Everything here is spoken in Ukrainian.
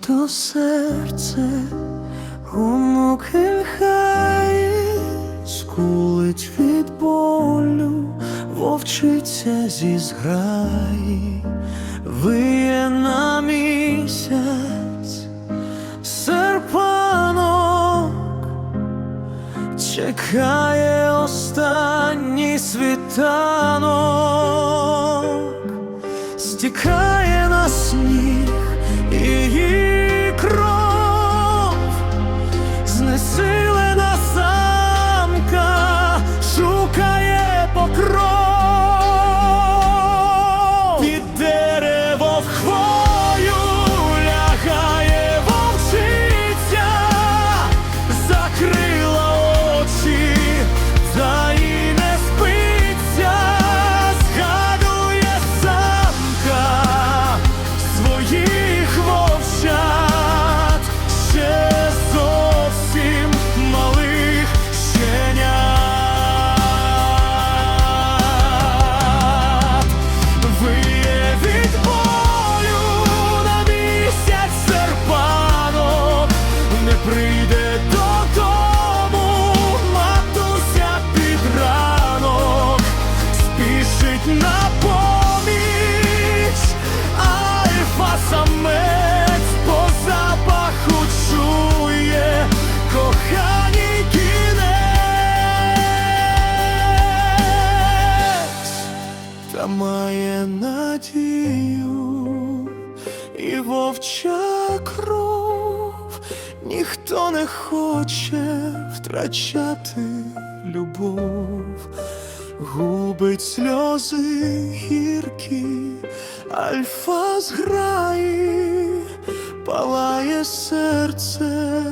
то серце муки хай скулить від болю, вовчиця зі зграї, виє на місяць. Серпанок, чекає останній світанок. Стікає і кров, ніхто не хоче втрачати любов, губить сльози гіркі, альфа зграї, палає серце